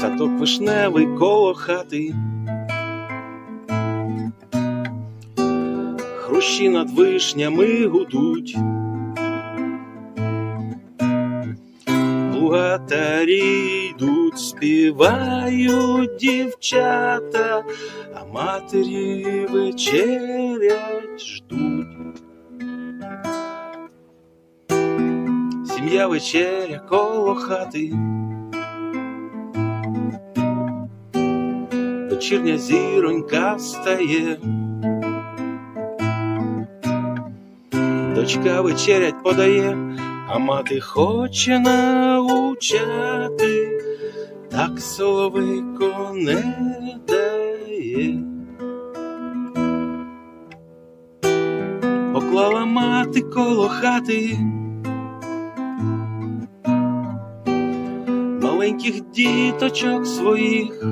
садок вишневий коло хати. Хрущі над вишнями гудуть. Плугатарі йдуть, співають дівчата, а матері вечерять ждуть. Сім'я вечеря коло хати. Вечірня зіронька встає. Дочка вечерять подає, а мати хоче научати, так соловейко не дає. Поклала мати коло хати. Маленьких діточок своїх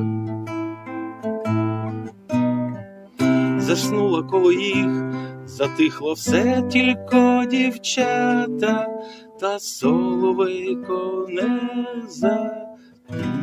заснула коло їх, затихло все тільки дівчата, та соловейко не запів.